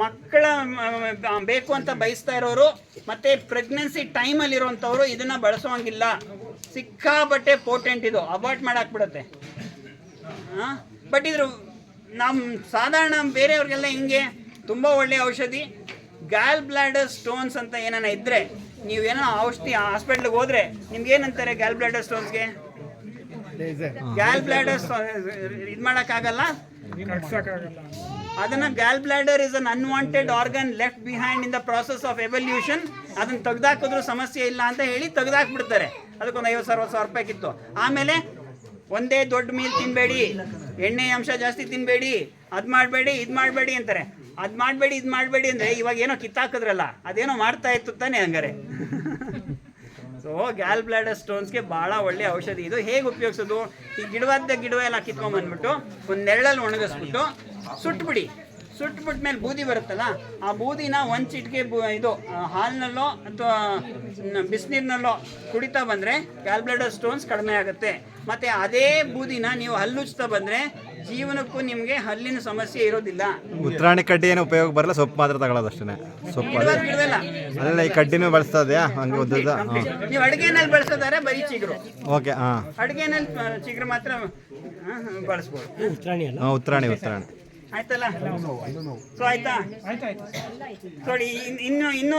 ಮಕ್ಕಳ ಬೇಕು ಅಂತ ಬಯಸ್ತಾ ಇರೋರು ಮತ್ತೆ ಪ್ರೆಗ್ನೆನ್ಸಿ ಟೈಮಲ್ಲಿ ಇರುವಂಥವ್ರು ಇದನ್ನ ಬಳಸೋಂಗಿಲ್ಲ. ಸಿಕ್ಕಾಬಟ್ಟೆ ಪೋಟೆಂಟ್ ಇದು. ಅಬಾರ್ಟ್ ಮಾಡಾಕ್ ಬಿಡುತ್ತೆ ಬಟ್ ಇದ್ರು ನಮ್ಮ ಸಾಧಾರಣ ಬೇರೆಯವ್ರಿಗೆಲ್ಲ ಹಿಂಗೆ ತುಂಬ ಒಳ್ಳೆ ಔಷಧಿ. ಗ್ಯಾಲ್ ಬ್ಲಾಡರ್ ಸ್ಟೋನ್ಸ್ ಅಂತ ಏನಾನ ಇದ್ರೆ ನೀವೇನೋ ಔಷಧಿ ಹಾಸ್ಪಿಟ್ಲಿಗೆ ಹೋದ್ರೆ ನಿಮ್ಗೆ ಏನಂತಾರೆ ಗ್ಯಾಲ್ ಬ್ಲಾಡರ್ ಸ್ಟೋನ್ಸ್ಗೆ ಗ್ಯಾಲ್ ಬ್ಲಾಡರ್ ಇದು ಮಾಡೋಕ್ಕಾಗಲ್ಲ? ಅದನ್ನ gall bladder is an unwanted organ left behind in the process of evolution ಅದನ್ನ ತೆಗ್ದಾಕಿದ್ರು ಸಮಸ್ಯೆ ಇಲ್ಲ ಅಂತ ಹೇಳಿ ತೆಗ್ದಾಕ್ಬಿಡ್ತಾರೆ. ಅದಕ್ಕೊಂದು ಐವತ್ತು ಸಾವಿರ ಸಾವಿರ ರೂಪಾಯಿ ಕಿತ್ತು. ಆಮೇಲೆ ಒಂದೇ ದೊಡ್ಡ ಮೀಲ್ ತಿನ್ಬೇಡಿ. ಎಣ್ಣೆ ಅಂಶ ಜಾಸ್ತಿ ತಿನ್ಬೇಡಿ. ಅದು ಮಾಡಬೇಡಿ, ಇದು ಮಾಡಬೇಡಿ ಅಂತಾರೆ. ಅದು ಮಾಡಬೇಡಿ, ಇದು ಮಾಡಬೇಡಿ ಅಂದ್ರೆ ಇವಾಗ ಏನೋ ಕಿತ್ತಾಕಿದ್ರಲ್ಲ, ಅದೇನೋ ಮಾಡ್ತಾ ಇತ್ತು ತಾನೇ ಹಂಗಾರೆ. ಸೊ ಗ್ಯಾಲ್ ಬ್ಲಾಡರ್ ಸ್ಟೋನ್ಸ್ಗೆ ಭಾಳ ಒಳ್ಳೆ ಔಷಧಿ. ಇದು ಹೇಗೆ ಉಪಯೋಗಿಸೋದು? ಈ ಗಿಡವಾದ ಗಿಡವ ಎಲ್ಲ ಕಿತ್ಕೊಂಡ್ಬಂದ್ಬಿಟ್ಟು ಒಂದು ನೆರಳಲ್ಲಿ ಒಣಗಿಸ್ಬಿಟ್ಟು ಸುಟ್ಬಿಡಿ. ಸುಟ್ಬಿಟ್ಟ ಮೇಲೆ ಬೂದಿ ಬರುತ್ತಲ್ಲ ಆ ಬೂದಿನ ಒಂದು ಚಿಟಿಕೆ ಬು ಇದು ಹಾಲಿನಲ್ಲೋ ಅಥವಾ ಬಿಸಿನೀರಿನಲ್ಲೋ ಕುಡಿತಾ ಬಂದರೆ ಗ್ಯಾಲ್ ಬ್ಲಾಡರ್ ಸ್ಟೋನ್ಸ್ ಕಡಿಮೆ ಆಗುತ್ತೆ. ಮತ್ತು ಅದೇ ಬೂದಿನ ನೀವು ಹಲ್ಲುಚ್ತಾ ಬಂದರೆ ಜೀವನಕ್ಕೂ ನಿಮಗೆ ಹಲ್ಲಿನ ಸಮಸ್ಯೆ ಇರೋದಿಲ್ಲ. ಉತ್ತರಾಣಿ ಕಡ್ಡಿ ಏನು ಉಪಯೋಗ ಬರಲ್ಲ ಸೊಪ್ಪು ಮಾತ್ರ ತಗೊಳ್ಳೋದಷ್ಟೇ ಸೊಪ್ಪು ಅಲ್ಲ ಈ ಕಡ್ಡಿನೂ ಬಳಸ್ತಾ ಇದೆಯಾ? ಹಂಗೆ ಉದ್ದದ ನೀವು ಅಡುಗೆನಲ್ಲಿ ಬಳಸೋದಾರೆ ಬರೀ ಚಿಗುರು. ಓಕೆ ಹಾಂ. ಅಡುಗೆನಲ್ಲಿ ಚಿಗುರು ಮಾತ್ರ ಬಳಸ್ಬೋದು. ಉತ್ತರಾಣಿ ಉತ್ತರಾಣಿ ಉತ್ತರಾಣಿ ಆಯ್ತಲ್ಲ? ಸೊ ಆಯ್ತಾ? ನೋಡಿ ಇನ್ನು ಇನ್ನೂ